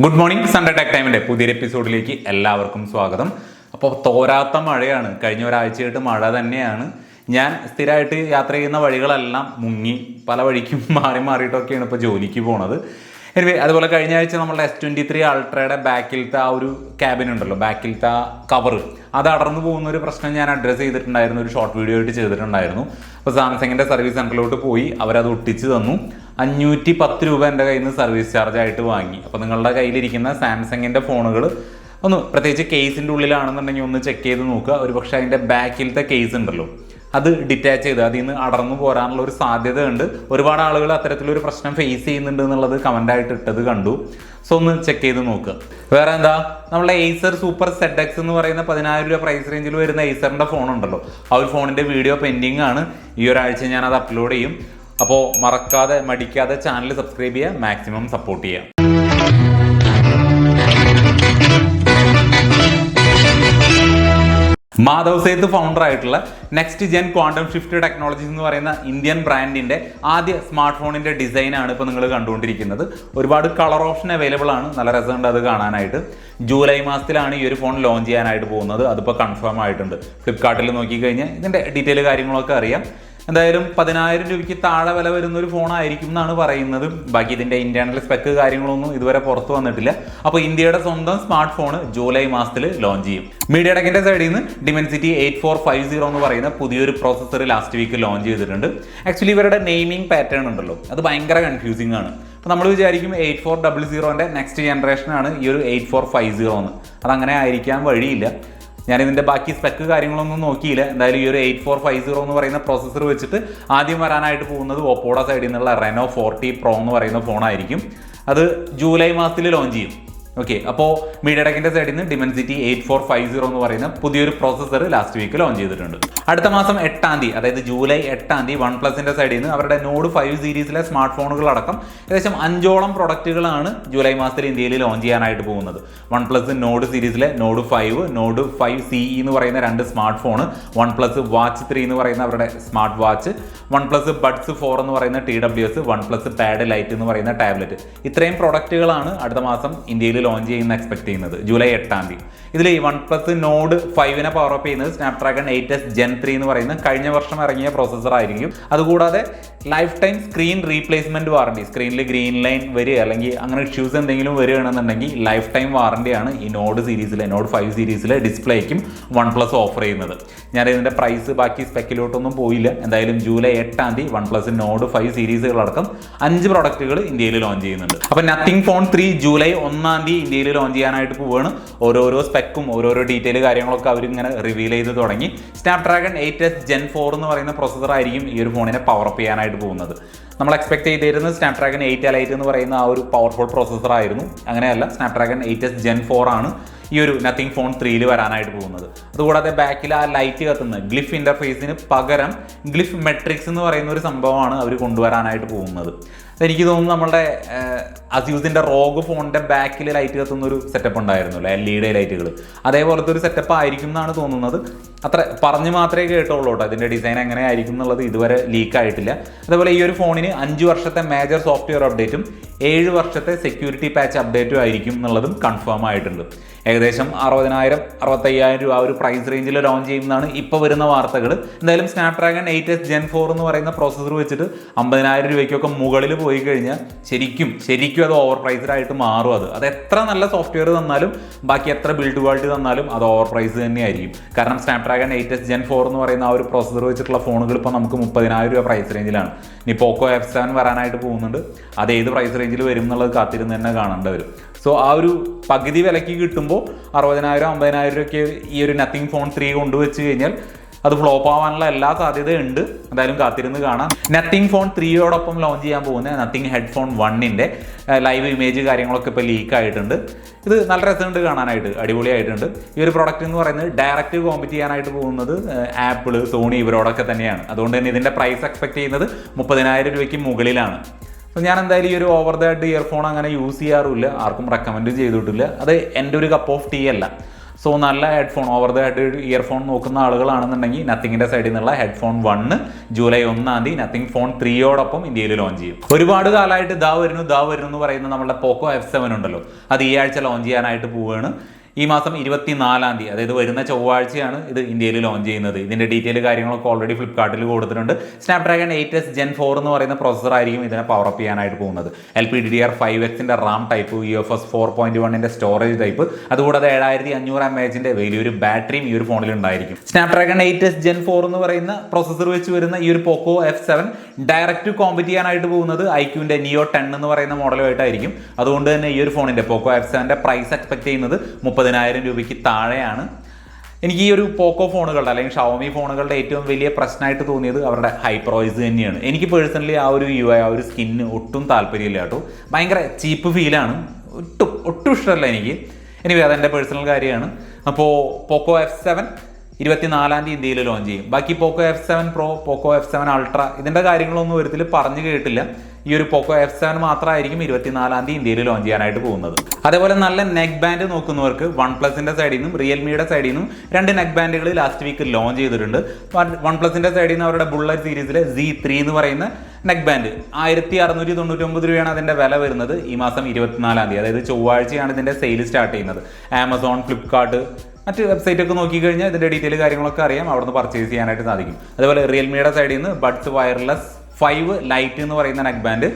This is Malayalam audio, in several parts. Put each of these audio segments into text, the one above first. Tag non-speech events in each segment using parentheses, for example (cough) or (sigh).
ഗുഡ് മോർണിംഗ് സൺഡേ ടെക് ടൈമിന്റെ പുതിയൊരു എപ്പിസോഡിലേക്ക് എല്ലാവർക്കും സ്വാഗതം. അപ്പോൾ തോരാത്ത മഴയാണ്. കഴിഞ്ഞ ഒരാഴ്ചയായിട്ട് മഴ തന്നെയാണ്. ഞാൻ സ്ഥിരമായിട്ട് യാത്ര ചെയ്യുന്ന വഴികളെല്ലാം മുങ്ങി പല വഴിക്കും (laughs) മാറി മാറിയിട്ടൊക്കെയാണ് ഇപ്പോൾ ജോലിക്ക് പോണത്. എനിവേ അതുപോലെ കഴിഞ്ഞ ആഴ്ച നമ്മളുടെ എസ് ട്വന്റി ത്രീ അൾട്രയുടെ ബാക്കിലത്തെ ആ ഒരു ക്യാബിൻ ഉണ്ടല്ലോ ബാക്കിലത്തെ ആ കവർ അത് അടർന്നു പോകുന്ന ഒരു പ്രശ്നം ഞാൻ അഡ്രസ്സ് ചെയ്തിട്ടുണ്ടായിരുന്നു ഒരു ഷോർട്ട് വീഡിയോ ആയിട്ട് ചെയ്തിട്ടുണ്ടായിരുന്നു. അപ്പോൾ സാംസങ്ങിന്റെ സർവീസ് സെന്ററിലോട്ട് പോയി അവരത് ഒട്ടിച്ച് തന്നു. അഞ്ഞൂറ്റി പത്ത് രൂപ എന്റെ കയ്യിൽ നിന്ന് സർവീസ് ചാർജ് ആയിട്ട് വാങ്ങി. അപ്പോൾ നിങ്ങളുടെ കയ്യിലിരിക്കുന്ന സാംസങ്ങിന്റെ ഫോണുകൾ ഒന്ന് പ്രത്യേകിച്ച് കേസിന്റെ ഉള്ളിലാണെന്നുണ്ടെങ്കിൽ ഒന്ന് ചെക്ക് ചെയ്ത് നോക്കുക. ഒരു പക്ഷേ അതിന്റെ ബാക്കിലത്തെ കേസ് ഉണ്ടല്ലോ. അത് ഡിറ്റാച്ച് ചെയ്ത് അതിൽ നിന്ന് അടർന്നു പോരാനുള്ള ഒരു സാധ്യത ഉണ്ട് ഒരുപാട് ആളുകൾ അത്തരത്തിലൊരു പ്രശ്നം ഫേസ് ചെയ്യുന്നുണ്ട് എന്നുള്ളത് കമന്റായിട്ട് ഇട്ടത് കണ്ടു. സോ ഒന്ന് ചെക്ക് ചെയ്ത് നോക്കുക. വേറെ എന്താ? നമ്മളെ ഏസർ സൂപ്പർ സെഡ് എക്സ് എന്ന് പറയുന്ന പതിനായിരം രൂപ പ്രൈസ് റേഞ്ചിൽ വരുന്ന ഏസറിന്റെ ഫോൺ ഉണ്ടല്ലോ. ആ ഒരു ഫോണിന്റെ വീഡിയോ പെൻഡിങ് ആണ്. ഈ ഒരാഴ്ച ഞാൻ അത് അപ്ലോഡ് ചെയ്യും. അപ്പോൾ മറക്കാതെ മടിക്കാതെ ചാനൽ സബ്സ്ക്രൈബ് ചെയ്യുക മാക്സിമം സപ്പോർട്ട് ചെയ്യുക. മാധവ് സേത്ത് ഫൗണ്ടർ ആയിട്ടുള്ള next gen quantum shift technologies എന്ന് പറയുന്ന ഇന്ത്യൻ ബ്രാൻഡിന്റെ ആദ്യ സ്മാർട്ട് ഫോണിന്റെ ഡിസൈനാണ് ഇപ്പോൾ നിങ്ങൾ കണ്ടുകൊണ്ടിരിക്കുന്നത്. ഒരുപാട് കളർ ഓപ്ഷൻ അവൈലബിൾ ആണ്. നല്ല രസമുണ്ട് അത് കാണാനായിട്ട്. ജൂലൈ മാസത്തിലാണ് ഈ ഒരു ഫോൺ ലോഞ്ച് ചെയ്യാനായിട്ട് പോകുന്നത്. അതിപ്പോൾ കൺഫേം ആയിട്ടുണ്ട്. ഫ്ലിപ്കാർട്ടിൽ നോക്കിക്കഴിഞ്ഞാൽ ഇതിന്റെ ഡീറ്റെയിൽ കാര്യങ്ങളൊക്കെ അറിയാം. എന്തായാലും പതിനായിരം രൂപയ്ക്ക് താഴെ വില വരുന്ന ഒരു ഫോൺ ആയിരിക്കും എന്നാണ് പറയുന്നത്. ബാക്കി ഇതിന്റെ ഇന്റേണൽ സ്പെക്ക് കാര്യങ്ങളൊന്നും ഇതുവരെ പുറത്തു വന്നിട്ടില്ല. അപ്പോൾ ഇന്ത്യയുടെ സ്വന്തം സ്മാർട്ട് ഫോൺ ജൂലൈ മാസത്തിൽ ലോഞ്ച് ചെയ്യും. മീഡിയ ടെക്കിന്റെ സൈഡിൽ നിന്ന് dimensity eight four five zero എന്ന് പറയുന്ന പുതിയൊരു പ്രോസസ്സർ ലാസ്റ്റ് വീക്ക് ലോഞ്ച് ചെയ്തിട്ടുണ്ട്. ആക്ച്വലി ഇവരുടെ നെയിമിംഗ് പാറ്റേൺ ഉണ്ടല്ലോ. അത് ഭയങ്കര കൺഫ്യൂസിംഗ് ആണ്. അപ്പോൾ നമ്മൾ വിചാരിക്കും എയ്റ്റ് ഫോർ ഡബിൾ സീറോന്റെ നെക്സ്റ്റ് ജനറേഷനാണ് ഈ ഒരു എയ്റ്റ് ഫോർ ഫൈവ് സീറോ എന്ന്. അതങ്ങനെ ആയിരിക്കാൻ വഴിയില്ല. ഞാൻ ഇതിന്റെ ബാക്കി സ്പെക്ക് കാര്യങ്ങളൊന്നും നോക്കിയില്ല. എന്തായാലും ഈ ഒരു എയ്റ്റ് ഫോർ ഫൈവ് സീറോ എന്ന് പറയുന്ന പ്രോസസ്സർ വെച്ചിട്ട് ആദ്യം വരാനായിട്ട് പോകുന്നത് ഓപ്പോയുടെ സൈഡിൽ നിന്നുള്ള റെനോ ഫോർട്ടി പ്രോ എന്ന് പറയുന്ന ഫോണായിരിക്കും അത് ജൂലൈ മാസത്തിൽ ലോഞ്ച് ചെയ്യും. ഓക്കെ അപ്പോൾ മീഡിയടക്കിന്റെ സൈഡിൽ നിന്ന് dimensity eight four five zero എന്ന് പറയുന്ന പുതിയൊരു പ്രോസസ്സർ ലാസ്റ്റ് വീക്ക് ലോഞ്ച് ചെയ്തിട്ടുണ്ട്. അടുത്ത മാസം എട്ടാം തീയതി അതായത് ജൂലൈ എട്ടാം തീയതി വൺ പ്ലസിന്റെ സൈഡിൽ നിന്ന് അവരുടെ നോഡ് ഫൈവ് സീരീസിലെ സ്മാർട്ട് ഫോണുകൾ അടക്കം ഏകദേശം അഞ്ചോളം പ്രൊഡക്റ്റുകളാണ് ജൂലൈ മാസത്തിൽ ഇന്ത്യയിൽ ലോഞ്ച് ചെയ്യാനായിട്ട് പോകുന്നത്. വൺ പ്ലസ് നോഡ് സീരീസിലെ nord five nord five C എന്ന് പറയുന്ന രണ്ട് smart phone one plus watch three എന്ന് പറയുന്ന അവരുടെ smart watch one plus buds four എന്ന് പറയുന്ന T W S one plus pad lite എന്ന് പറയുന്ന ടാബ്ലറ്റ്. ഇത്രയും പ്രൊഡക്റ്റുകളാണ് അടുത്ത മാസം ഇന്ത്യയിൽ ലോഞ്ച് ചെയ്യുന്ന എക്സ്പെക്ട് ചെയ്യുന്നത്. ജൂലൈ എട്ടാം തീയതി. ഇതിൽ ഈ വൺ പ്ലസ് നോഡ് ഫൈവിനെ പവർ അപ്പ് ചെയ്യുന്നത് snapdragon eight S gen three എന്ന് പറയുന്ന കഴിഞ്ഞ വർഷം ഇറങ്ങിയ പ്രോസസ്സർ ആയിരിക്കും. അതുകൂടാതെ life time screen replacement warranty സ്ക്രീനിൽ ഗ്രീൻ ലൈൻ വരിക അല്ലെങ്കിൽ അങ്ങനെ ഇഷ്യൂസ് എന്തെങ്കിലും വരികയാണെന്നുണ്ടെങ്കിൽ ലൈഫ് ടൈം വാറണ്ടിയാണ് ഈ നോഡ് സീരീസിലെ നോഡ് ഫൈവ് സീരീസിലെ ഡിസ്പ്ലേക്കും വൺ പ്ലസ് ഓഫർ ചെയ്യുന്നത്. ഞാൻ ഇതിന്റെ പ്രൈസ് ബാക്കി സ്പെക്കിലോട്ടൊന്നും പോയില്ല. എന്തായാലും ജൂലൈ എട്ടാം തീയതി വൺ പ്ലസ് നോഡ് ഫൈവ് സീരീസുകളടക്കം അഞ്ച് പ്രൊഡക്റ്റുകൾ ഇന്ത്യയിൽ ലോഞ്ച് ചെയ്യുന്നുണ്ട്. അപ്പോൾ നത്തിങ് ഫോൺ ത്രീ ജൂലൈ ഒന്നാം തീയതി ഇന്ത്യയിൽ ലോഞ്ച് ചെയ്യാനായിട്ട് പോവുകയാണ് ഓരോരോ സ്പെക്കും ഓരോരോ ഡീറ്റെയിൽ കാര്യങ്ങളൊക്കെ അവർ ഇങ്ങനെ റിവീൽ ചെയ്ത് തുടങ്ങി. Snapdragon eight S gen four എന്ന് പറയുന്ന പ്രൊസസർ ആയിരിക്കും ഈ ഒരു ഫോണിനെ പവർ അപ്പ് ചെയ്യാനായിട്ട് പോകുന്നത്. നമ്മൾ എക്സ്പെക്ട് ചെയ്തിരുന്നത് സ്നാപ്ഡ്രാഗൺ എയ്റ്റ് എൽ എയ്റ്റ് എന്ന് പറയുന്ന ആ ഒരു പവർഫുൾ പ്രൊസസർ ആയിരുന്നു. അങ്ങനെയല്ല snapdragon eight S gen four ആണ്. ഈ ഒരു നത്തിങ് ഫോൺ ത്രീയിൽ വരാനായിട്ട് പോകുന്നത്. അതുകൂടാതെ ബാക്കിൽ ആ ലൈറ്റ് കത്തുന്ന ഗ്ലിഫ് ഇന്റർഫേസിന് പകരം ഗ്ലിഫ് മെട്രിക്സ് എന്ന് പറയുന്ന ഒരു സംഭവമാണ് അവർ കൊണ്ടുവരാനായിട്ട് പോകുന്നത്. എനിക്ക് തോന്നുന്നു നമ്മുടെ അസ്യൂസിന്റെ റോഗ് ഫോണിന്റെ ബാക്കിൽ ലൈറ്റ് കത്തുന്ന ഒരു സെറ്റപ്പ് ഉണ്ടായിരുന്നു എൽ ഇ ഡി ലൈറ്റുകൾ അതേപോലത്തെ ഒരു സെറ്റപ്പ് ആയിരിക്കും എന്നാണ് തോന്നുന്നത്. അത്ര പറഞ്ഞ് മാത്രമേ കേട്ടുള്ളൂ കേട്ടോ. അതിന്റെ ഡിസൈൻ എങ്ങനെ ആയിരിക്കും എന്നുള്ളത് ഇതുവരെ ലീക്ക് ആയിട്ടില്ല. അതേപോലെ ഈ ഒരു ഫോണിന് അഞ്ച് വർഷത്തെ മേജർ സോഫ്റ്റ്വെയർ അപ്ഡേറ്റും ഏഴ് വർഷത്തെ സെക്യൂരിറ്റി പാച്ച് അപ്ഡേറ്റും ആയിരിക്കും എന്നുള്ളതും കൺഫേം ആയിട്ടുണ്ട്. ഏകദേശം അറുപതിനായിരം അറുപത്തയ്യായിരം രൂപ ഒരു പ്രൈസ് റേഞ്ചിൽ ലോഞ്ച് ചെയ്യുന്നതാണ് ഇപ്പോൾ വരുന്ന വാർത്തകൾ എന്തായാലും snapdragon eight S gen four എന്ന് പറയുന്ന പ്രോസസ്സർ വെച്ചിട്ട് അമ്പതിനായിരം രൂപയ്ക്കൊക്കെ മുകളിൽ പോയി കഴിഞ്ഞാൽ ശരിക്കും ശരിക്കും അത് ഓവർ പ്രൈസ്ഡ് ആയിട്ട് മാറും അത്. അത് എത്ര നല്ല സോഫ്റ്റ്വെയർ തന്നാലും ബാക്കി എത്ര ബിൽഡ് ക്വാളിറ്റി തന്നാലും അത് ഓവർ പ്രൈസ് തന്നെയായിരിക്കും. കാരണം snapdragon eight S gen four എന്ന് പറയുന്ന ആ ഒരു പ്രോസസർ വെച്ചിട്ടുള്ള ഫോണുകൾ ഇപ്പോൾ നമുക്ക് മുപ്പതിനായിരം രൂപ പ്രൈസ് റേഞ്ചിലാണ് ഇനി പോക്കോ എഫ് സെവൻ വരാനായിട്ട് പോകുന്നുണ്ട്. അത് ഏത് പ്രൈസ് റേഞ്ചിൽ വരും എന്നുള്ളത് കാത്തിരുന്ന് തന്നെ കാണേണ്ടി വരും. സോ ആ ഒരു പകുതി വിലയ്ക്ക് കിട്ടുമ്പോൾ അറുപതിനായിരം അമ്പതിനായിരം രൂപയ്ക്ക് ഈ ഒരു നത്തിങ് ഫോൺ ത്രീ കൊണ്ടുവച്ച് കഴിഞ്ഞാൽ അത് ഫ്ലോപ്പ് ആവാനുള്ള എല്ലാ സാധ്യതയും ഉണ്ട് എന്തായാലും കാത്തിരുന്ന് കാണാം. നത്തിങ് ഫോൺ ത്രീയോടൊപ്പം ലോഞ്ച് ചെയ്യാൻ പോകുന്ന നത്തിങ് ഹെഡ്ഫോൺ വണ്ണിന്റെ ലൈവ് ഇമേജ് കാര്യങ്ങളൊക്കെ ഇപ്പോൾ ലീക്ക് ആയിട്ടുണ്ട്. ഇത് നല്ല രസമുണ്ട് കാണാനായിട്ട് അടിപൊളിയായിട്ടുണ്ട്. ഈ ഒരു പ്രോഡക്റ്റ് എന്ന് പറയുന്നത് ഡയറക്റ്റ് കോമ്പറ്റ് ചെയ്യാനായിട്ട് പോകുന്നത് ആപ്പിൾ സോണി ഇവരോടൊക്കെ തന്നെയാണ്. അതുകൊണ്ട് തന്നെ ഇതിന്റെ പ്രൈസ് എക്സ്പെക്ട് ചെയ്യുന്നത് മുപ്പതിനായിരം രൂപയ്ക്ക് മുകളിലാണ്. അപ്പോൾ ഞാൻ എന്തായാലും ഈ ഒരു ഓവർ ദ ഹെഡ് ഇയർഫോൺ അങ്ങനെ യൂസ് ചെയ്യാറില്ല ആർക്കും റെക്കമെൻഡ് ചെയ്തിട്ടില്ല. അത് എന്റെ ഒരു കപ്പ് ഓഫ് ടീ അല്ല. സോ നല്ല headphone over the head earphone നോക്കുന്ന ആളുകളാണെന്നുണ്ടെങ്കിൽ നത്തിങ്ങിന്റെ സൈഡിൽ നിന്നുള്ള ഹെഡ്ഫോൺ വണ്ണ് ജൂലൈ ഒന്നാം തീയതി നത്തിങ് ഫോൺ ത്രീയോടൊപ്പം ഇന്ത്യയിൽ ലോഞ്ച് ചെയ്യും. ഒരുപാട് കാലമായിട്ട് ദാ വരുന്നു ദാ വരുന്നു എന്ന് പറയുന്ന നമ്മുടെ പോക്കോ എഫ് സെവൻ ഉണ്ടല്ലോ. അത് ഈ ആഴ്ച ലോഞ്ച് ചെയ്യാനായിട്ട് പോവുകയാണ്. ഈ മാസം ഇരുപത്തിനാലാം തീയതി അതായത് വരുന്ന ചൊവ്വാഴ്ചയാണ് ഇത് ഇന്ത്യയിൽ ലോഞ്ച് ചെയ്യുന്നത്. ഇതിന്റെ ഡീറ്റെയിൽ കാര്യങ്ങളൊക്കെ ഓൾറെഡി ഫ്ലിപ്കാർട്ടിൽ കൊടുത്തിട്ടുണ്ട്. Snapdragon eight S gen four എന്ന് പറയുന്ന പ്രോസസർ ആയിരിക്കും ഇതിനെ പവർ അപ്പ് ചെയ്യാനായിട്ട് പോകുന്നത്. L P D D R five എക്സിന്റെ RAM type U F S four point വണ്ണിന്റെ സ്റ്റോറേജ് ടൈപ്പ് അതുകൂടാതെ ഏഴായിരത്തി അഞ്ഞൂറ് എം എച്ചിന്റെ വലിയൊരു ബാറ്ററിയും ഈ ഒരു ഫോണിൽ ഉണ്ടായിരിക്കും. Snapdragon eight S gen four എന്ന് പറയുന്ന പ്രോസസർ വെച്ച് വരുന്ന ഈ ഒരു Poco F seven direct compete ചെയ്യാനായിട്ട് പോകുന്നത് ഐക്യുവിന്റെ നിയോ ടെൻ എന്ന് പറയുന്ന മോഡലുമായിട്ടായിരിക്കും അതുകൊണ്ട് തന്നെ ഈ ഒരു ഫോണിന്റെ പോക്കോ എഫ് സെവന്റെ പ്രൈസ് എക്സ്പെക്ട് ചെയ്യുന്നത് മുപ്പതിനായിരം രൂപയ്ക്ക് താഴെയാണ്. എനിക്ക് ഈ ഒരു പോക്കോ ഫോണുകളുടെ അല്ലെങ്കിൽ ഷവമി ഫോണുകളുടെ ഏറ്റവും വലിയ പ്രശ്നമായിട്ട് തോന്നിയത് അവരുടെ ഹൈ പ്രൈസ് തന്നെയാണ്. എനിക്ക് പേഴ്സണലി ആ ഒരു യു ആ ഒരു സ്കിന്ന് ഒട്ടും താല്പര്യമില്ല കേട്ടോ. ഭയങ്കര ചീപ്പ് ഫീലാണ് ഒട്ടും ഒട്ടും ഇഷ്ടമല്ല എനിക്ക്. എനിക്ക് അതെന്റെ പേഴ്സണൽ കാര്യമാണ്. അപ്പോൾ പോക്കോ എഫ് സെവൻ ഇരുപത്തിനാലാം തീയതി ഇന്ത്യയിൽ ലോഞ്ച് ചെയ്യും. ബാക്കി Poco F seven pro Poco F seven ultra ഇതിന്റെ കാര്യങ്ങളൊന്നും ഒരിക്കലും പറഞ്ഞു കേട്ടില്ല. ഈ ഒരു പോക്കോ എഫ് സെവൻ മാത്രമായിരിക്കും ഇരുപത്തിനാലാം തീയതി ഇന്ത്യയിൽ ലോഞ്ച് ചെയ്യാനായിട്ട് പോകുന്നത്. അതേപോലെ നല്ല നെക്ക് ബാൻഡ് നോക്കുന്നവർക്ക് വൺ പ്ലസിന്റെ സൈഡിൽ നിന്നും റിയൽമിയുടെ സൈഡിൽ നിന്നും രണ്ട് നെക്ക് ബാൻഡുകൾ ലാസ്റ്റ് വീക്ക് ലോഞ്ച് ചെയ്തിട്ടുണ്ട്. വൺ പ്ലസിന്റെ സൈഡിൽ നിന്ന് അവരുടെ ബുള്ളറ്റ് സീരീസിലെ സി ത്രീ എന്ന് പറയുന്ന നെക്ക് ബാൻഡ് ആയിരത്തി അറുന്നൂറ്റി തൊണ്ണൂറ്റി ഒമ്പത് രൂപയാണ് അതിന്റെ വില വരുന്നത് ഈ മാസം ഇരുപത്തിനാലാം തീയതി. അതായത് ചൊവ്വാഴ്ചയാണ് ഇതിന്റെ സെയിൽ സ്റ്റാർട്ട് ചെയ്യുന്നത്. ആമസോൺ ഫ്ലിപ്കാർട്ട് മറ്റ് വെബ്സൈറ്റ് ഒക്കെ നോക്കിക്കഴിഞ്ഞാൽ ഇതിന്റെ ഡീറ്റെയിൽ കാര്യങ്ങളൊക്കെ അറിയാം. അവിടുന്ന് പർച്ചേസ് ചെയ്യാനായിട്ട് സാധിക്കും. അതുപോലെ റിയൽമിയുടെ സൈഡിൽ നിന്ന് ബഡ്സ് വയർലെസ് ഫൈവ് ലൈറ്റ് എന്ന് പറയുന്ന നെക്ക് ബാൻഡ്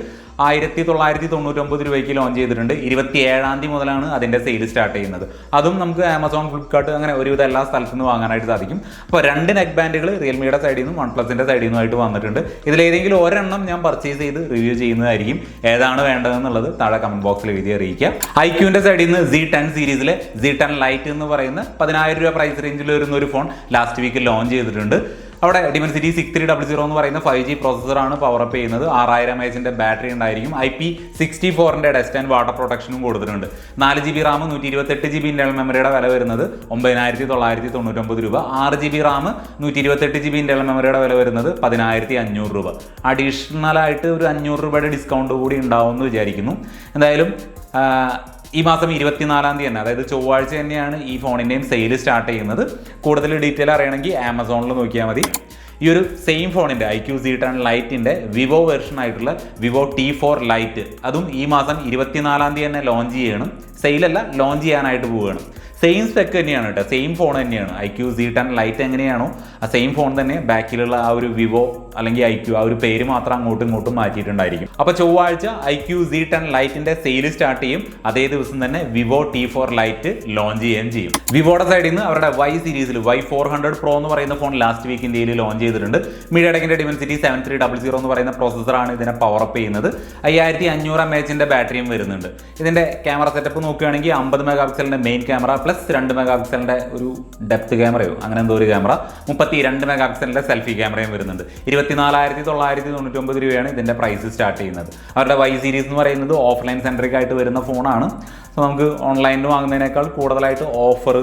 ആയിരത്തി തൊള്ളായിരത്തി തൊണ്ണൂറ്റൊമ്പത് രൂപയ്ക്ക് ലോഞ്ച് ചെയ്തിട്ടുണ്ട്. ഇരുപത്തി ഏഴാം തീയതി മുതലാണ് അതിന്റെ സെയിൽ സ്റ്റാർട്ട് ചെയ്യുന്നത്. അതും നമുക്ക് ആമസോൺ ഫ്ലിപ്കാർട്ട് അങ്ങനെ ഒരുവിധ എല്ലാ സ്ഥലത്തു നിന്ന് വാങ്ങാനായിട്ട് സാധിക്കും. അപ്പോൾ രണ്ട് നെക്ക് ബാൻഡുകൾ റിയൽമിയുടെ സൈഡിൽ നിന്നും വൺ പ്ലസിന്റെ സൈഡിൽ നിന്നുമായിട്ട് വന്നിട്ടുണ്ട്. ഇതിലേതെങ്കിലും ഒരെണ്ണം ഞാൻ പർച്ചേസ് ചെയ്ത് റിവ്യൂ ചെയ്യുന്നതായിരിക്കും. ഏതാണ് വേണ്ടതെന്നുള്ളത് താഴെ കമന്റ് ബോക്സിൽ എഴുതി അറിയിക്കുക. ഐ ക്യൂവിന്റെ സൈഡിൽ നിന്ന് സി ടെൻ സീരീസിലെ സി ടെൻ ലൈറ്റ് എന്ന് പറയുന്ന പതിനായിരം രൂപ പ്രൈസ് റേഞ്ചിൽ വരുന്ന ഒരു ഫോൺ ലാസ്റ്റ് വീക്ക് ലോഞ്ച് ചെയ്തിട്ടുണ്ട്. അവിടെ Dimensity six three double zero എന്ന് പറയുന്ന ഫൈവ് ജി പ്രോസസ്സറാണ് പവറപ്പ് ചെയ്യുന്നത്. ആറായിരം എച്ചിന്റെ ബാറ്ററി ഉണ്ടായിരിക്കും. ഐ പി സിക്സ്റ്റി ഫോറിന്റെ ഡെസ്റ്റ് ആൻഡ് വാട്ടർ പ്രൊട്ടക്ഷനും കൊടുത്തിട്ടുണ്ട്. നാല് ജി ബി റാം നൂറ്റി ഇരുപത്തെട്ട് ജി ബി ഇന്റെ മെമ്മറിയുടെ വില വരുന്നത് ഒമ്പതിനായിരത്തി തൊള്ളായിരത്തി തൊണ്ണൂറ്റൊമ്പത് രൂപ. ആറ് ജി ബി റാം നൂറ്റി ഇരുപത്തെട്ട് ജി ബി ഇന്റെ മെമ്മറിയുടെ വില വരുന്നത് പതിനായിരത്തി അഞ്ഞൂറ് രൂപ അഡീഷണലായിട്ട് ഒരു അഞ്ഞൂറ് രൂപയുടെ ഡിസ്കൗണ്ട് കൂടി ഉണ്ടാവും എന്ന് വിചാരിക്കുന്നു. എന്തായാലും ഈ മാസം ഇരുപത്തിനാലാം തീയതി തന്നെ അതായത് ചൊവ്വാഴ്ച തന്നെയാണ് ഈ ഫോണിന്റെയും സെയിൽ സ്റ്റാർട്ട് ചെയ്യുന്നത്. കൂടുതൽ ഡീറ്റെയിൽ അറിയണമെങ്കിൽ ആമസോണിൽ നോക്കിയാൽ മതി. ഈ ഒരു സെയിം ഫോണിന്റെ ഐ ക്യു സി ടെൻ ലൈറ്റിന്റെ വിവോ വെർഷൻ ആയിട്ടുള്ള വിവോ ടി ഫോർ ലൈറ്റ് അതും ഈ മാസം ഇരുപത്തിനാലാം തീയതി തന്നെ ലോഞ്ച് ചെയ്യണം. സെയിലല്ല ലോഞ്ച് ചെയ്യാനായിട്ട് പോവുകയാണ്. സെയിം സ്പെക്ക് തന്നെയാണ് കേട്ടോ സെയിം ഫോൺ തന്നെയാണ്. I Q C ten lite എങ്ങനെയാണോ ആ സെയിം ഫോൺ തന്നെ ബാക്കിലുള്ള ആ ഒരു വിവോ അല്ലെങ്കിൽ ഐ ക്യു ആ ഒരു പേര് മാത്രം അങ്ങോട്ടും ഇങ്ങോട്ടും മാറ്റിയിട്ടുണ്ടായിരിക്കും. അപ്പോൾ ചൊവ്വാഴ്ച ഐ ക്യു സി ടെൻ ലൈറ്റിന്റെ സെയിൽ സ്റ്റാർട്ട് ചെയ്യും. അതേ ദിവസം തന്നെ Vivo T four lite launch ചെയ്യുകയും ചെയ്യും. വിവോയുടെ സൈഡിൽ നിന്ന് അവരുടെ വൈ സീരീസിൽ വൈ ഫോർ ഹൺഡ്രഡ് പ്രോ എന്ന് പറയുന്ന ഫോൺ ലാസ്റ്റ് വീക്ക് ഇന്ത്യയിൽ ലോഞ്ച് ചെയ്തിട്ടുണ്ട്. മീഡിയടെക്കിന്റെ dimensity seven three double zero എന്ന് പറയുന്ന പ്രോസസ്സറാണ് ഇതിനെ പവർ അപ്പ് ചെയ്യുന്നത്. അയ്യായിരത്തി അഞ്ഞൂറ് എം എച്ചിന്റെ ബാറ്ററിയും വരുന്നുണ്ട്. ഇതിന്റെ ക്യാമറ സെറ്റപ്പ് നോക്കുകയാണെങ്കിൽ അമ്പത് മെഗാ പിക്സലിന്റെ മെയിൻ ക്യാമറ പ്ലസ് രണ്ട് മെഗാ പിക്സലിന്റെ ഒരു ഡെപ്ത് ക്യാമറയോ അങ്ങനെ എന്തോ ഒരു ക്യാമറ മുപ്പത്തി രണ്ട് മെഗാ പിക്സലിന്റെ സെൽഫി ക്യാമറയും വരുന്നുണ്ട്. ഇരുപത്തിനാലായിരത്തി തൊള്ളായിരത്തി തൊണ്ണൂറ്റൊമ്പത് രൂപയാണ് ഇതിന്റെ പ്രൈസ് സ്റ്റാർട്ട് ചെയ്യുന്നത്. അവരുടെ വൈ സീരീസ് എന്ന് പറയുന്നത് ഓഫ്ലൈൻ സെൻട്രിക് വരുന്ന ഫോണാണ് സോ നമുക്ക് ഓൺലൈനിൽ വാങ്ങുന്നതിനേക്കാൾ കൂടുതലായിട്ട് ഓഫർ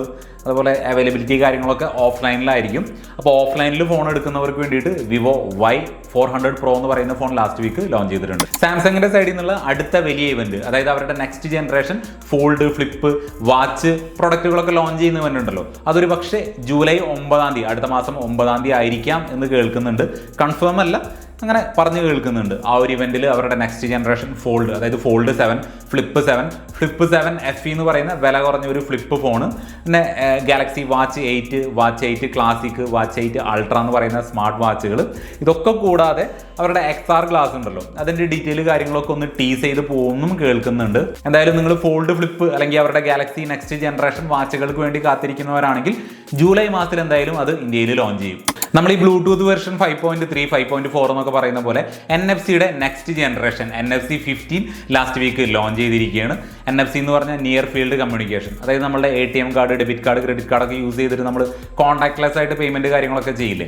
അതുപോലെ അവൈലബിലിറ്റി കാര്യങ്ങളൊക്കെ ഓഫ്ലൈനിലായിരിക്കും അപ്പോൾ ഓഫ്ലൈനിൽ ഫോൺ എടുക്കുന്നവർക്ക് വേണ്ടിയിട്ട് Vivo Y four hundred pro എന്ന് പറയുന്ന ഫോൺ ലാസ്റ്റ് വീക്ക് ലോഞ്ച് ചെയ്തിട്ടുണ്ട്. സാംസങ്ങിന്റെ സൈഡിൽ നിന്നുള്ള അടുത്ത വലിയ ഇവന്റ് അതായത് അവരുടെ next generation fold flip watch പ്രൊഡക്റ്റുകളൊക്കെ launch ചെയ്യുന്നവരുണ്ടല്ലോ അതൊരു പക്ഷേ ജൂലൈ ഒമ്പതാം തീയതി അടുത്ത മാസം ഒമ്പതാം തീയതി ആയിരിക്കാം എന്ന് കേൾക്കുന്നുണ്ട്. കൺഫേം അല്ല. അങ്ങനെ പറഞ്ഞു കേൾക്കുന്നുണ്ട്. ആ ഒരു ഇവന്റിൽ അവരുടെ നെക്സ്റ്റ് ജനറേഷൻ ഫോൾഡ് അതായത് fold seven flip seven flip seven F എന്ന് പറയുന്ന വില കുറഞ്ഞ ഒരു ഫ്ലിപ്പ് ഫോണ് പിന്നെ Galaxy watch eight watch eight classic watch eight ultra എന്ന് പറയുന്ന സ്മാർട്ട് വാച്ചുകൾ ഇതൊക്കെ കൂടാതെ അവരുടെ എക്സ് ആർ ഗ്ലാസ് ഉണ്ടല്ലോ. അതിന്റെ ഡീറ്റെയിൽ കാര്യങ്ങളൊക്കെ ഒന്ന് ടീസ് ചെയ്ത് പോകുമെന്നും കേൾക്കുന്നുണ്ട്. എന്തായാലും നിങ്ങൾ ഫോൾഡ് ഫ്ലിപ്പ് അല്ലെങ്കിൽ അവരുടെ ഗാലക്സി നെക്സ്റ്റ് ജനറേഷൻ വാച്ചുകൾക്ക് വേണ്ടി കാത്തിരിക്കുന്നവരാണെങ്കിൽ ജൂലൈ മാസത്തിൽ എന്തായാലും അത് ഇന്ത്യയിൽ ലോഞ്ച് ചെയ്യും. നമ്മൾ ഈ Bluetooth version five point three five point four എന്നൊക്കെ പറയുന്ന പോലെ എൻ എഫ് സിയുടെ next generation N F C fifteen last week launch ചെയ്തിരിക്കുകയാണ്. എൻ എഫ് സി എന്ന് പറഞ്ഞാൽ നിയർ ഫീൽഡ് കമ്മ്യൂണിക്കേഷൻ അതായത് നമ്മുടെ A T M card debit card credit കാർഡൊക്കെ use ചെയ്തിട്ട് നമ്മൾ കോൺടാക്ട്ലെസ് ആയിട്ട് പേയ്മെന്റ് കാര്യങ്ങളൊക്കെ ചെയ്യില്ലേ?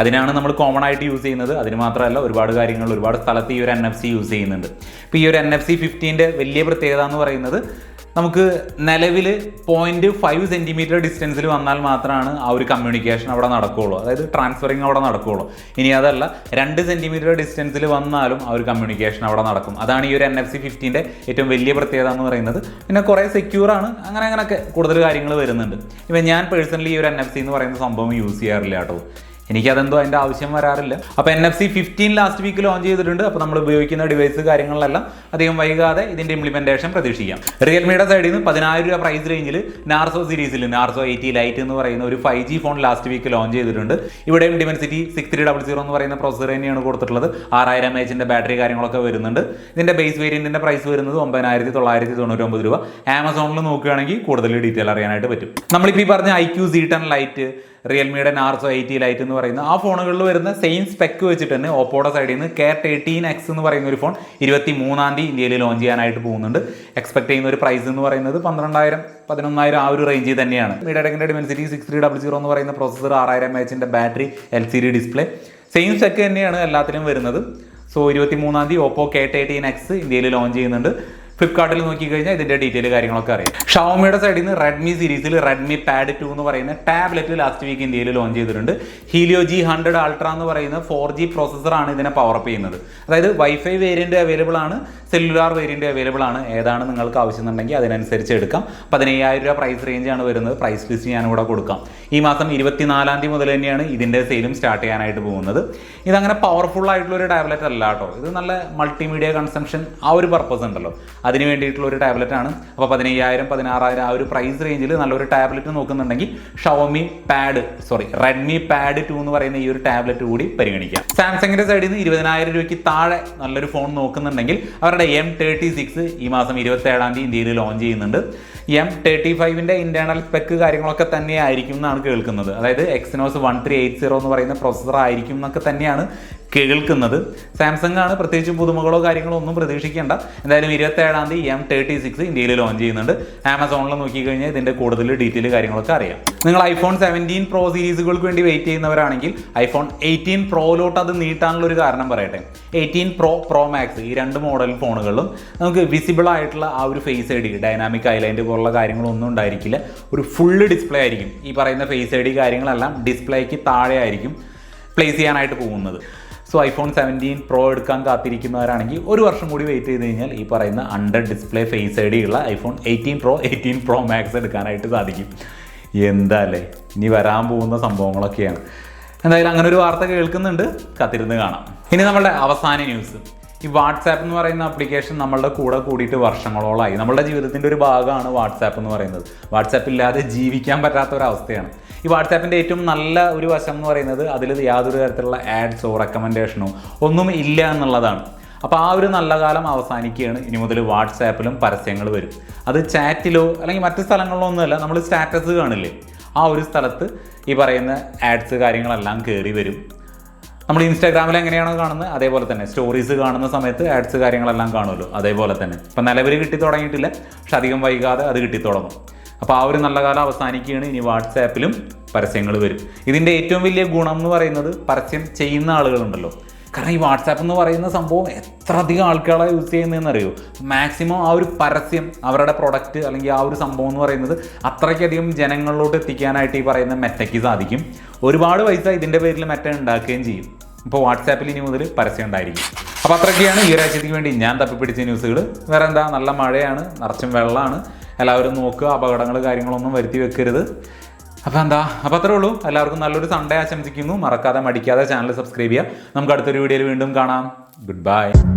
അതിനാണ് നമ്മൾ കോമൺ ആയിട്ട് യൂസ് ചെയ്യുന്നത്. അതിന് മാത്രമല്ല ഒരുപാട് കാര്യങ്ങൾ ഒരുപാട് സ്ഥലത്ത് ഈ ഒരു എൻ എഫ് സി യൂസ് ചെയ്യുന്നുണ്ട്. ഇപ്പോൾ ഈ ഒരു എൻ എഫ് സി ഫിഫ്റ്റീന്റെ വലിയ പ്രത്യേകത എന്ന് പറയുന്നത് നമുക്ക് നിലവിൽ പോയിന്റ് ഫൈവ് സെന്റിമീറ്റർ ഡിസ്റ്റൻസിൽ വന്നാൽ മാത്രമാണ് ആ ഒരു കമ്മ്യൂണിക്കേഷൻ അവിടെ നടക്കുകയുള്ളൂ അതായത് ട്രാൻസ്ഫറിങ് അവിടെ നടക്കുകയുള്ളൂ ഇനി അതല്ല രണ്ട് സെന്റിമീറ്റർ ഡിസ്റ്റൻസിൽ വന്നാലും ആ ഒരു കമ്മ്യൂണിക്കേഷൻ അവിടെ നടക്കും. അതാണ് ഈ ഒരു എൻ എഫ് സി ഫിഫ്റ്റീന്റെ ഏറ്റവും വലിയ പ്രത്യേകത എന്ന് പറയുന്നത്. പിന്നെ കുറേ സെക്യൂർ ആണ്. അങ്ങനെ അങ്ങനെയൊക്കെ കൂടുതൽ കാര്യങ്ങൾ വരുന്നുണ്ട്. ഇപ്പം ഞാൻ പേഴ്സണലി ഈ ഒരു എൻ എഫ് സി എന്ന് പറയുന്ന സംഭവം യൂസ് ചെയ്യാറില്ല കേട്ടോ. എനിക്കതെന്തോ അതിന്റെ ആവശ്യം വരാറില്ല. അപ്പോൾ N F C fifteen last week launch ചെയ്തിട്ടുണ്ട്. അപ്പോൾ നമ്മൾ ഉപയോഗിക്കുന്ന ഡിവൈസ് കാര്യങ്ങളെല്ലാം അധികം വൈകാതെ ഇതിന്റെ ഇംപ്ലിമെന്റേഷൻ പ്രതീക്ഷിക്കാം. റിയൽമിയുടെ സൈഡിൽ നിന്ന് പതിനായിരം രൂപ പ്രൈസ് റേഞ്ചിൽ നാർസോ സീരീസിൽ നാർസോ എയ്റ്റി ലൈറ്റ് എന്ന് പറയുന്ന ഒരു five G phone last week launch ചെയ്തിട്ടുണ്ട്. ഇവിടെയും dimensity six three double zero എന്ന് പറയുന്ന പ്രോസസർ തന്നെയാണ് കൊടുത്തിട്ടുള്ളത്. ആറായിരം എച്ചിന്റെ ബാറ്ററി കാര്യങ്ങളൊക്കെ വരുന്നുണ്ട്. ഇതിന്റെ ബേസ് വേരിയന്റിന്റെ പ്രൈസ് വരുന്നത് ഒമ്പതിനായിരത്തി തൊള്ളായിരത്തി തൊണ്ണൂറ്റൊമ്പത് രൂപ ആമസോണിൽ നോക്കുകയാണെങ്കിൽ കൂടുതൽ ഡീറ്റെയിൽ അറിയാനായിട്ട് പറ്റും. നമ്മളിപ്പോൾ ഈ പറഞ്ഞ I Q C ten lite റിയൽമിയുടെ നാർസോ എയ്റ്റി ലൈറ്റ് എന്ന് പറയുന്ന ആ ഫോണുകളിൽ വരുന്ന സെയിം സ്പെക്ക് വെച്ചിട്ട് തന്നെ ഓപ്പോയുടെ സൈഡിൽ നിന്ന് കെയർ തേർട്ടീൻ എക്സ് എന്ന് പറയുന്ന ഒരു ഫോൺ ഇരുപത്തി മൂന്നാം തീയതി ഇന്ത്യയിൽ ലോഞ്ച് ചെയ്യാനായിട്ട് പോകുന്നുണ്ട്. എക്സ്പെക്ട് ചെയ്യുന്ന ഒരു പ്രൈസ് എന്ന് പറയുന്നത് പന്ത്രണ്ടായിരം പതിനൊന്നായിരം ആ ഒരു റേഞ്ചിൽ തന്നെയാണ്. മീഡിയടെക്കിന്റെ dimensity six three double zero എന്ന് പറയുന്ന പ്രോസസർ ആറായിരം എച്ചിന്റെ battery L C D display same spec തന്നെയാണ് എല്ലാത്തിനും വരുന്നത്. സോ ഇരുപത്തി മൂന്നാം തീയതി ഓപ്പോ കെ തേർട്ടീൻ എക്സ് ഇന്ത്യയിൽ ലോഞ്ച് ചെയ്യുന്നുണ്ട്. ഫ്ലിപ്കാർട്ടിൽ നോക്കിക്കഴിഞ്ഞാൽ ഇതിന്റെ ഡീറ്റെയിൽ കാര്യങ്ങളൊക്കെ അറിയാം. ഷവോമിയുടെ സൈഡിൽ നിന്ന് റെഡ്മി സീരീസിൽ റെഡ്മി പാഡ് ടു എന്ന് പറയുന്ന ടാബ്ലറ്റ് ലാസ്റ്റ് വീക്ക് ഇന്ത്യയിൽ ലോഞ്ച് ചെയ്തിട്ടുണ്ട്. ഹീലിയോ ജി ഹൺഡ്രഡ് അൾട്ര എന്ന് പറയുന്ന ഫോർ ജി പ്രോസസ്സറാണ് ഇതിനെ പവർ അപ്പ് ചെയ്യുന്നത്. അതായത് വൈഫൈ വേരിയന്റ് അവൈലബിൾ ആണ് സെല്ലുലാർ വേരിയന്റ് അവൈലബിൾ ആണ്. ഏതാണ് നിങ്ങൾക്ക് ആവശ്യമുണ്ടെങ്കിൽ അതിനനുസരിച്ച് എടുക്കാം. പതിനയ്യായിരം രൂപ പ്രൈസ് റേഞ്ച് ആണ് വരുന്നത്. പ്രൈസ് ലിസ്റ്റ് ഞാൻ ഇവിടെ കൊടുക്കാം. ഈ മാസം ഇരുപത്തിനാലാം തീയതി മുതൽ തന്നെയാണ് ഇതിന്റെ സെയിലും സ്റ്റാർട്ട് ചെയ്യാനായിട്ട് പോകുന്നത്. ഇതങ്ങനെ പവർഫുൾ ആയിട്ടുള്ള ഒരു ടാബ്ലറ്റ് അല്ല കേട്ടോ. ഇത് നല്ല മൾട്ടിമീഡിയ കൺസംഷൻ ആ ഒരു പർപ്പസ് ഉണ്ടല്ലോ. അതിന് വേണ്ടിയിട്ടുള്ള ഒരു ടാബ്ലറ്റ് ആണ്. അപ്പോൾ പതിനയ്യായിരം പതിനാറായിരം ആ ഒരു പ്രൈസ് റേഞ്ചിൽ നല്ലൊരു tablet നോക്കുന്നുണ്ടെങ്കിൽ Xiaomi pad sorry Redmi pad two എന്ന് പറയുന്ന ഈ ഒരു ടാബ്ലറ്റ് കൂടി പരിഗണിക്കാം. സാംസങ്ങിന്റെ സൈഡിൽ നിന്ന് ഇരുപതിനായിരം രൂപയ്ക്ക് താഴെ നല്ലൊരു ഫോൺ നോക്കുന്നുണ്ടെങ്കിൽ അവരുടെ എം തേർട്ടി സിക്സ് ഈ മാസം ഇരുപത്തി ഏഴാം തീയതി ഇന്ത്യയിൽ ലോഞ്ച് ചെയ്യുന്നുണ്ട്. എം തേർട്ടി ഫൈവിന്റെ ഇന്റേണൽ സ്പെക്ക് കാര്യങ്ങളൊക്കെ തന്നെയായിരിക്കും എന്നാണ് കേൾക്കുന്നത്. അതായത് Exynos one three eight zero എന്ന് പറയുന്ന പ്രോസസർ ആയിരിക്കും എന്നൊക്കെ തന്നെയാണ് കേൾക്കുന്നത്. സാംസങ് ആണ് പ്രത്യേകിച്ച് പുതുമകളോ കാര്യങ്ങളോ ഒന്നും പ്രതീക്ഷിക്കേണ്ട. എന്തായാലും ഇരുപത്തേഴാം തീയതി എം തേർട്ടി സിക്സ് ഇന്ത്യയിൽ ലോഞ്ച് ചെയ്യുന്നുണ്ട്. ആമസോണിൽ നോക്കിക്കഴിഞ്ഞാൽ ഇതിന്റെ കൂടുതൽ ഡീറ്റെയിൽ കാര്യങ്ങളൊക്കെ അറിയാം. നിങ്ങൾ ഐഫോൺ സെവന്റീൻ പ്രോ സീരീസുകൾക്ക് വേണ്ടി വെയിറ്റ് ചെയ്യുന്നവരാണെങ്കിൽ ഐഫോൺ എയ്റ്റീൻ പ്രോയിലോട്ട് അത് നീട്ടാനുള്ള ഒരു കാരണം പറയട്ടെ. എയ്റ്റീൻ പ്രോ പ്രോ മാക്സ് ഈ രണ്ട് മോഡൽ ഫോണുകളിലും നമുക്ക് വിസിബിൾ ആയിട്ടുള്ള ആ ഒരു face I D dynamic island പോലുള്ള കാര്യങ്ങളൊന്നും ഉണ്ടായിരിക്കില്ല. ഒരു ഫുള്ള് ഡിസ്പ്ലേ ആയിരിക്കും. ഈ പറയുന്ന ഫേസ് ഐ ഡി കാര്യങ്ങളെല്ലാം ഡിസ്പ്ലേക്ക് താഴെ ആയിരിക്കും പ്ലേസ് ചെയ്യാനായിട്ട് പോകുന്നത്. സോ ഐഫോൺ സെവന്റീൻ പ്രോ എടുക്കാൻ കാത്തിരിക്കുന്നവരാണെങ്കിൽ ഒരു വർഷം കൂടി വെയിറ്റ് ചെയ്ത് കഴിഞ്ഞാൽ ഈ പറയുന്ന അണ്ടർ ഡിസ്പ്ലേ ഫേസ് ഐ ഉള്ള iPhone eighteen pro eighteen pro max എടുക്കാനായിട്ട് സാധിക്കും. എന്താല്ലേ? ഇനി വരാൻ പോകുന്ന സംഭവങ്ങളൊക്കെയാണ്. എന്തായാലും അങ്ങനെ ഒരു വാർത്ത കേൾക്കുന്നുണ്ട്. കാത്തിരുന്ന് കാണാം. ഇനി നമ്മളുടെ അവസാന ന്യൂസ് ഈ വാട്സാപ്പ് എന്ന് പറയുന്ന ആപ്ലിക്കേഷൻ നമ്മളുടെ കൂടെ കൂടിയിട്ട് വർഷങ്ങളോളമായി നമ്മളുടെ ജീവിതത്തിന്റെ ഒരു ഭാഗമാണ് വാട്സാപ്പ് എന്ന് പറയുന്നത്. വാട്സാപ്പ് ഇല്ലാതെ ജീവിക്കാൻ പറ്റാത്ത ഒരു അവസ്ഥയാണ്. ഈ വാട്സാപ്പിന്റെ ഏറ്റവും നല്ല ഒരു വശം എന്ന് പറയുന്നത് അതിൽ യാതൊരു തരത്തിലുള്ള ആഡ്സോ റെക്കമെൻഡേഷനോ ഒന്നും ഇല്ല എന്നുള്ളതാണ്. അപ്പോൾ ആ ഒരു നല്ല കാലം അവസാനിക്കുകയാണ്. ഇനി മുതൽ വാട്സാപ്പിലും പരസ്യങ്ങൾ വരും. അത് ചാറ്റിലോ അല്ലെങ്കിൽ മറ്റു സ്ഥലങ്ങളിലോ ഒന്നുമല്ല നമ്മൾ സ്റ്റാറ്റസ് കാണില്ലേ? ആ ഒരു സ്ഥലത്ത് ഈ പറയുന്ന ആഡ്സ് കാര്യങ്ങളെല്ലാം കയറി വരും. നമ്മൾ ഇൻസ്റ്റാഗ്രാമിൽ എങ്ങനെയാണോ കാണുന്നത്? അതേപോലെ തന്നെ സ്റ്റോറീസ് കാണുന്ന സമയത്ത് ആഡ്സ് കാര്യങ്ങളെല്ലാം കാണുമല്ലോ. അതേപോലെ തന്നെ. ഇപ്പം നിലവിൽ കിട്ടി തുടങ്ങിയിട്ടില്ല. പക്ഷെ അധികം വൈകാതെ അത് കിട്ടി തുടങ്ങും. അപ്പോൾ ആ ഒരു നല്ല കാലം അവസാനിക്കുകയാണ്. ഇനി വാട്സാപ്പിലും പരസ്യങ്ങൾ വരും. ഇതിന്റെ ഏറ്റവും വലിയ ഗുണം എന്ന് പറയുന്നത് പരസ്യം ചെയ്യുന്ന ആളുകളുണ്ടല്ലോ. കാരണം ഈ വാട്സാപ്പ് എന്ന് പറയുന്ന സംഭവം എത്ര അധികം ആൾക്കാരെ യൂസ് ചെയ്യുന്നതെന്ന് അറിയോ മാക്സിമം ആ ഒരു പരസ്യം അവരുടെ പ്രൊഡക്റ്റ് അല്ലെങ്കിൽ ആ ഒരു സംഭവം എന്ന് പറയുന്നത് അത്രയ്ക്കധികം ജനങ്ങളിലോട്ട് എത്തിക്കാനായിട്ട് ഈ പറയുന്ന മെറ്റയ്ക്ക് സാധിക്കും. ഒരുപാട് പൈസ ഇതിന്റെ പേരിൽ മെറ്റ ഉണ്ടാക്കുകയും ചെയ്യും. ഇപ്പോൾ വാട്സാപ്പിൽ ഇനി മുതൽ പരസ്യം ഉണ്ടായിരിക്കും. അപ്പോൾ അത്രയൊക്കെയാണ് ഈ ഒരാഴ്ചയ്ക്ക് വേണ്ടി ഞാൻ തപ്പിപ്പിടിച്ച ന്യൂസുകൾ. വേറെ എന്താ നല്ല മഴയാണ് നിറച്ചും വെള്ളമാണ്. എല്ലാവരും നോക്കുക അപകടങ്ങൾ കാര്യങ്ങളൊന്നും വരുത്തി വെക്കരുത്. അപ്പോൾ എന്താ? അപ്പോൾ അത്രേ ഉള്ളൂ. എല്ലാവർക്കും നല്ലൊരു സൺഡേ ആശംസിക്കുന്നു. മറക്കാതെ മടിക്കാതെ ചാനൽ സബ്സ്ക്രൈബ് ചെയ്യുക. നമുക്ക് അടുത്തൊരു വീഡിയോയിൽ വീണ്ടും കാണാം. Good bye